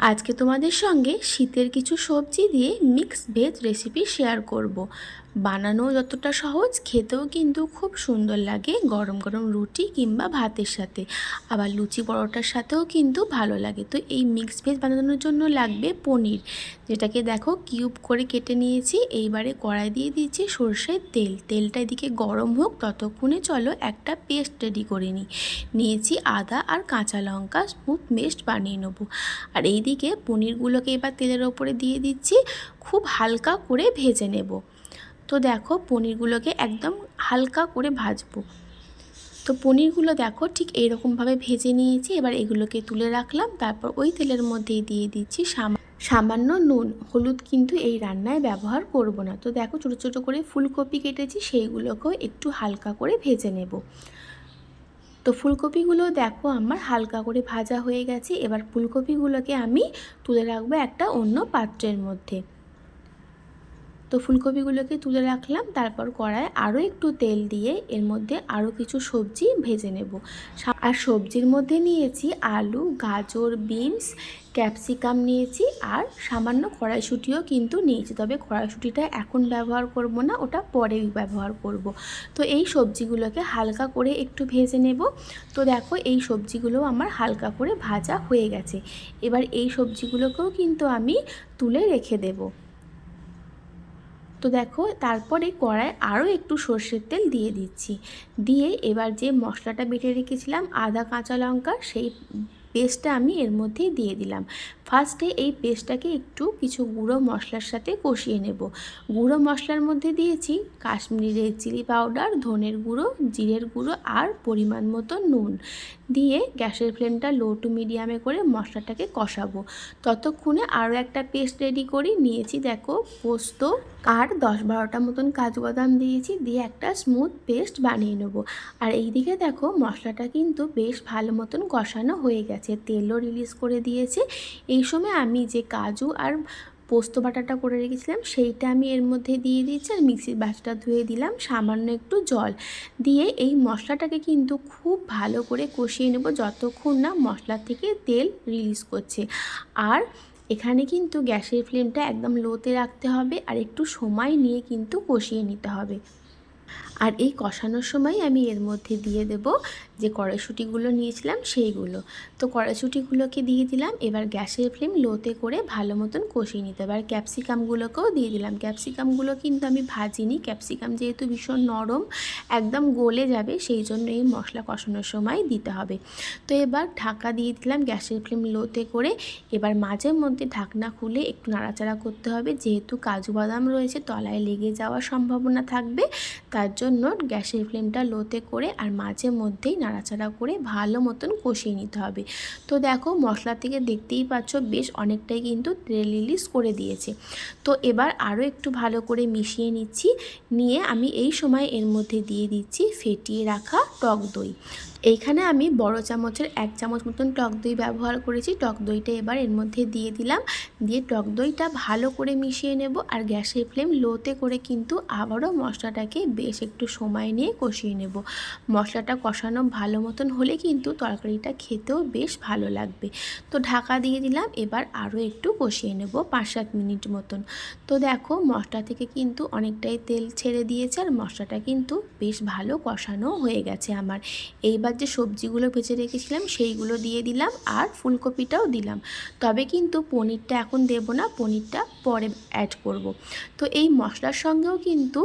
আজকে তোমাদের সঙ্গে শীতের কিছু সবজি দিয়ে মিক্স ভেজ রেসিপি শেয়ার করব। বানানো যতটা সহজ, খেতেও কিন্তু খুব সুন্দর লাগে গরম গরম রুটি কিংবা ভাতের সাথে। আবার লুচি পরোটার সাথেও কিন্তু ভালো লাগে। তো এই মিক্স ভেজ বানানোর জন্য লাগবে পনির, যেটাকে দেখো কিউব করে কেটে নিয়েছি। এইবারে কড়াই দিয়ে দিচ্ছি সর্ষের তেল। তেলটা এদিকে গরম হোক, ততক্ষণে চলো একটা পেস্ট রেডি করে নিই। নিয়েছি আদা আর কাঁচা লঙ্কা স্মুথ পেস্ট বানিয়ে নেব। আর এইদিকে পনিরগুলোকে এবার তেলের ওপরে দিয়ে দিচ্ছি, খুব হালকা করে ভেজে নেব। তো দেখো পনিরগুলোকে একদম হালকা করে ভাজবো। তো পনিরগুলো দেখো ঠিক এইরকমভাবে ভেজে নিয়েছি, এবার এগুলোকে তুলে রাখলাম, তারপর ওই তেলের মধ্যেই দিয়ে দিচ্ছি সামান্য নুন। হলুদ কিন্তু এই রান্নায় ব্যবহার করব না। তো দেখো ছোটো ছোটো করে ফুলকপি কেটেছি, সেইগুলোকেও একটু হালকা করে ভেজে নেব। তো ফুলকপিগুলো দেখো আমার হালকা করে ভাজা হয়ে গেছে, এবার ফুলকপিগুলোকে আমি তুলে রাখব একটা অন্য পাত্রের মধ্যে। তো ফুলকপিগুলোকে তুলে রাখলাম, তারপর কড়ায় আরও একটু তেল দিয়ে এর মধ্যে আরও কিছু সবজি ভেজে নেব। আর সবজির মধ্যে নিয়েছি আলু, গাজর, বিনস, ক্যাপসিকাম নিয়েছি আর সামান্য কড়াইশুটিও কিন্তু নিয়েছি। তবে কড়াইশুটিটা এখন ব্যবহার করব না, ওটা পরে ব্যবহার করব। তো এই সবজিগুলোকে হালকা করে একটু ভেজে নেব। তো দেখো এই সবজিগুলো আমার হালকা করে ভাজা হয়ে গেছে। এবার এই সবজিগুলোকেও কিন্তু আমি তুলে রেখে দেবো। তো দেখো, তারপরে কড়ায় আরও একটু সর্ষের তেল দিয়ে দিচ্ছি। দিয়ে এবার যে মশলাটা বেটে রেখেছিলাম, আদা, কাঁচা লঙ্কা, সেই পেস্টটা আমি এর মধ্যেই দিয়ে দিলাম। ফার্স্টে এই পেস্টটাকে একটু কিছু গুঁড়ো মশলার সাথে কষিয়ে নেব। গুঁড়ো মশলার মধ্যে দিয়েছি কাশ্মীরি রেড চিলি পাউডার ধনের গুঁড়ো, জিরের গুঁড়ো আর পরিমাণ মতো নুন। দিয়ে গ্যাসের ফ্লেমটা লো টু মিডিয়ামে করে মশলাটাকে কষাবো। ততক্ষণে আরও একটা পেস্ট রেডি করি। নিয়েছি দেখো পোস্ত, আর দশ বারোটা মতন কাজু বাদাম দিয়েছি। দিয়ে একটা স্মুথ পেস্ট বানিয়ে নেব। আর এই দিকে দেখো মশলাটা কিন্তু বেশ ভালো মতন কষানো হয়ে গেছে। তেলও রিলিজ করে দিয়েছে। এই সময় আমি যে কাজু আর পোস্ত বাটাটা করে রেখেছিলাম, সেইটা আমি এর মধ্যে দিয়ে দিয়েছি আর মিক্সির বাটিটা ধুয়ে দিলাম, সামান্য একটু জল। দিয়ে এই মশলাটাকে কিন্তু খুব ভালো করে কষিয়ে নেব যতক্ষণ না মশলা থেকে তেল রিলিজ করছে। আর এখানে কিন্তু গ্যাসের ফ্লেমটা একদম লোতে রাখতে হবে আর একটু সময় নিয়ে কিন্তু কষিয়ে নিতে হবে। আর এই কষানোর সময় আমি এর মধ্যে দিয়ে দেব যে কড়াইশুটিগুলো নিয়েছিলাম সেইগুলো। তো কড়াইশুটিগুলোকে দিয়ে দিলাম, এবার গ্যাসের ফ্লেম লোতে করে ভালো মতন কষিয়ে নিতে হবে। আর ক্যাপসিকামগুলোকেও দিয়ে দিলাম। ক্যাপসিকামগুলো কিন্তু আমি ভাজিনি। ক্যাপসিকাম যেহেতু ভীষণ নরম, একদম গলে যাবে, সেই জন্য এই মশলা কষানোর সময় দিতে হবে। তো এবার ঢাকা দিয়ে দিলাম গ্যাসের ফ্লেম লোতে করে। এবার মাঝে মধ্যে ঢাকনা খুলে একটু নাড়াচাড়া করতে হবে। যেহেতু কাজু বাদাম রয়েছে, তলায় লেগে যাওয়ার সম্ভাবনা থাকবে তার জন্য গ্যাসের ফ্লেমটা লোতে করে আর মাঝে মধ্যেই নাড়াচাড়া করে ভালো মতন কষিয়ে নিতে হবে। তো দেখো, মশলা থেকে দেখতেই পাচ্ছ বেশ অনেকটাই কিন্তু তেল রিলিজ করে দিয়েছে। তো এবার আরও একটু ভালো করে মিশিয়ে নিচ্ছি। নিয়ে আমি এই সময় এর মধ্যে দিয়ে দিচ্ছি ফেটিয়ে রাখা টক দই। এইখানে আমি বড় চামচের এক চামচ মতন টক দই ব্যবহার করেছি। টক দইটা এবার এর মধ্যে দিয়ে দিলাম। দিয়ে টক দইটা ভালো করে মিশিয়ে নেব। আর গ্যাসের ফ্লেম লোতে করে কিন্তু আবারও মশলাটাকে বেশ একটু সময় নিয়ে কষিয়ে নেব। মশলাটা কষানো ভালো মতন হলে কিন্তু তরকারিটা খেতেও বেশ ভালো লাগবে। তো ঢাকা দিয়ে দিলাম, এবার আরও একটু কষিয়ে নেব পাঁচ সাত মিনিট মতন। তো দেখো মশলা থেকে কিন্তু অনেকটাই তেল ছেড়ে দিয়েছে আর মশলাটা কিন্তু বেশ ভালো কষানো হয়ে গেছে আমার। এইবার যে সবজিগুলো ভেজে রেখেছিলাম সেইগুলো দিয়ে দিলাম আর ফুলকপিটাও দিলাম। তবে কিন্তু পনিরটা এখন দেব না, পনিরটা পরে অ্যাড করব। তো এই মশলার সঙ্গেও কিন্তু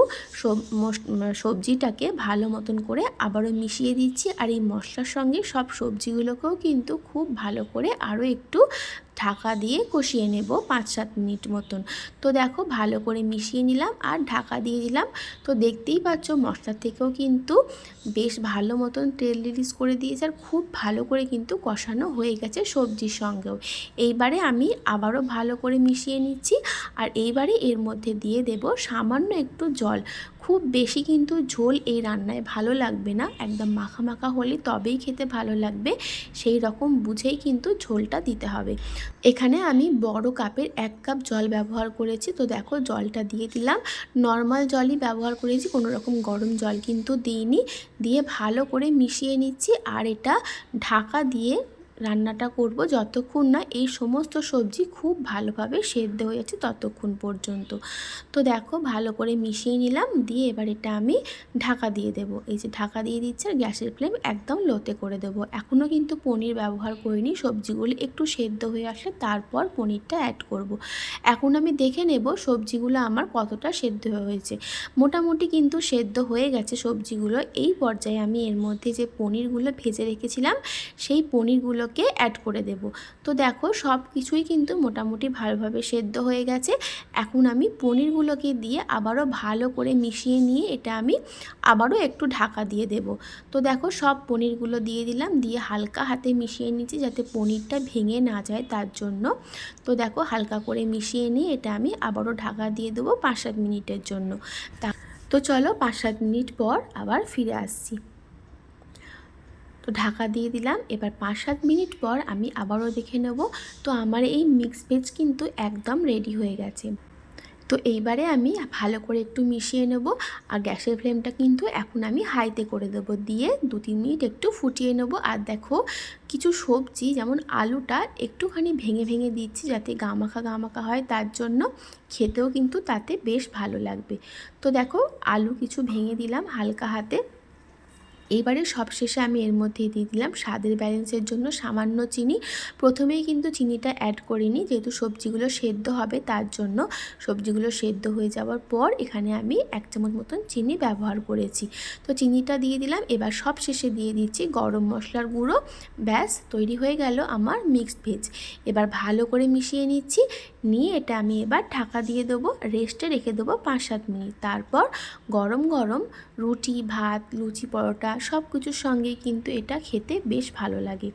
সবজিটাকে ভালো মতন করে আবারও মিশিয়ে দিচ্ছি। আর এই মশলার সঙ্গে সব সবজিগুলোকেও কিন্তু খুব ভালো করে আরও একটু ঢাকা দিয়ে কষিয়ে নেব পাঁচ সাত মিনিট মতন। তো দেখো ভালো করে মিশিয়ে নিলাম আর ঢাকা দিয়ে দিলাম। তো দেখতেই পাচ্ছ মশলা থেকেও কিন্তু বেশ ভালো মতন তেল রিলিজ করে দিয়েছে আর খুব ভালো করে কিন্তু কষানো হয়ে গেছে সবজির সঙ্গেও। এইবারে আমি আবারও ভালো করে মিশিয়ে নিচ্ছি আর এইবারে এর মধ্যে দিয়ে দেব সামান্য একটু জল। খুব বেশি কিন্তু ঝোল এই রান্নায় ভালো লাগবে না, একদম মাখা মাখা হলে তবেই খেতে ভালো লাগবে। সেই রকম বুঝেই কিন্তু ঝোলটা দিতে হবে। এখানে আমি বড় কাপের এক কাপ জল ব্যবহার করেছি। তো দেখো, জলটা দিয়ে দিলাম। নর্মাল জলই ব্যবহার করেছি, কোনো রকম গরম জল কিন্তু দিইনি। দিয়ে ভালো করে মিশিয়ে নিচ্ছি, আর এটা ঢাকা দিয়ে রান্নাটা করব যতক্ষণ না এই সমস্ত সবজি খুব ভালোভাবে সেদ্ধ হয়ে যাচ্ছে ততক্ষণ পর্যন্ত। তো দেখো ভালো করে মিশিয়ে নিলাম, দিয়ে এবার এটা আমি ঢাকা দিয়ে দেব। এই যে ঢাকা দিয়ে দিচ্ছে আর গ্যাসের ফ্লেম একদম লোতে করে দেব। এখনও কিন্তু পনির ব্যবহার করিনি, সবজিগুলি একটু সেদ্ধ হয়ে আসলে তারপর পনিরটা অ্যাড করব। এখন আমি দেখে নেব সবজিগুলো আমার কতটা সেদ্ধ হয়েছে। মোটামুটি কিন্তু সেদ্ধ হয়ে গেছে সবজিগুলো। এই পর্যায়ে আমি এর মধ্যে যে পনিরগুলো ভেজে রেখেছিলাম, সেই পনিরগুলোকে অ্যাড করে দেব। তো দেখো সব কিছুই কিন্তু মোটামুটি ভালোভাবে সেদ্ধ হয়ে গেছে। এখন আমি পনিরগুলোকে দিয়ে আবারও ভালো করে মিশিয়ে নিয়ে এটা আমি আবারও একটু ঢাকা দিয়ে দেব। তো দেখো সব পনিরগুলো দিয়ে দিলাম, দিয়ে হালকা হাতে মিশিয়ে নিচ্ছি যাতে পনিরটা ভেঙে না যায় তার জন্য। তো দেখো হালকা করে মিশিয়ে নিয়ে এটা আমি আবারও ঢাকা দিয়ে দেবো পাঁচ সাত মিনিটের জন্য। তা তো চলো পাঁচ সাত মিনিট পর আবার ফিরে আসছি। তো ঢাকা দিয়ে দিলাম। এবার পাঁচ সাত মিনিট পর আমি আবারও দেখে নেব। তো আমার এই মিক্স ভেজ কিন্তু একদম রেডি হয়ে গেছে। তো এইবারে আমি ভালো করে একটু মিশিয়ে নেব। আর গ্যাসের ফ্লেমটা কিন্তু এখন আমি হাইতে করে দেব। দিয়ে দু তিন মিনিট একটু ফুটিয়ে নেব। আর দেখো, কিছু সবজি, যেমন আলুটা একটুখানি ভেঙে ভেঙে দিচ্ছি যাতে গামাখা গামাখা হয়, তার জন্য খেতেও কিন্তু তাতে বেশ ভালো লাগবে। তো দেখো, আলু কিছু ভেঙে দিলাম হালকা হাতে। এইবারে সবশেষে আমি এর মধ্যে দিয়ে দিলাম। স্বাদের ব্যালেন্সের জন্য সামান্য চিনি। প্রথমেই কিন্তু চিনিটা অ্যাড করিনি যেহেতু সবজিগুলো সেদ্ধ হবে তার জন্য। সবজিগুলো সেদ্ধ হয়ে যাওয়ার পর এখানে আমি এক চামচ মতন চিনি ব্যবহার করেছি। তো চিনিটা দিয়ে দিলাম। এবার সব শেষে দিয়ে দিচ্ছি গরম মশলার গুঁড়ো। ব্যাস, তৈরি হয়ে গেল আমার মিক্সড ভেজ এবার ভালো করে মিশিয়ে নিচ্ছি। নিয়ে এটা আমি এবার ঢাকা দিয়ে দেবো রেস্টে রেখে দেবো পাঁচ সাত মিনিট। তারপর গরম গরম রুটি, ভাত, লুচি, পরোটা সব কিছুর সঙ্গেই কিন্তু এটা খেতে বেশ ভালো লাগে।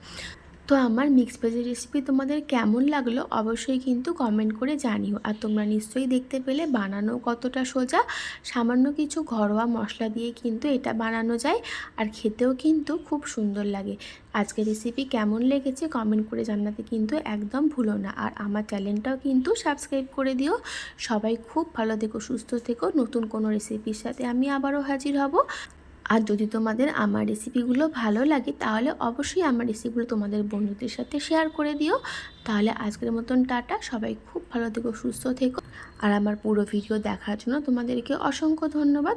তো আমার মিক্স ভেজের রেসিপি তোমাদের কেমন লাগল অবশ্যই কিন্তু কমেন্ট করে জানিও। আর তোমরা নিশ্চয়ই দেখতে পেলে বানানো কতটা সোজা, সামান্য কিছু ঘরোয়া মশলা দিয়ে কিন্তু এটা বানানো যায় আর খেতেও কিন্তু খুব সুন্দর লাগে। আজকের রেসিপি কেমন লেগেছে কমেন্ট করে জানাতে কিন্তু একদম ভুলো না। আর আমার চ্যানেলটাও কিন্তু সাবস্ক্রাইব করে দিও। সবাই খুব ভালো থেকো, সুস্থ থেকো। নতুন কোনো রেসিপির সাথে আমি আবারও হাজির হব। আর যদি তোমাদের আমার রেসিপিগুলো ভালো লাগে, তাহলে অবশ্যই আমার রেসিপিগুলো তোমাদের বন্ধুদের সাথে শেয়ার করে দিও। তাহলে আজকের মতন টাটা, সবাই খুব ভালো থেকো, সুস্থ থেকো। আর আমার পুরো ভিডিও দেখার জন্য তোমাদেরকে অসংখ্য ধন্যবাদ।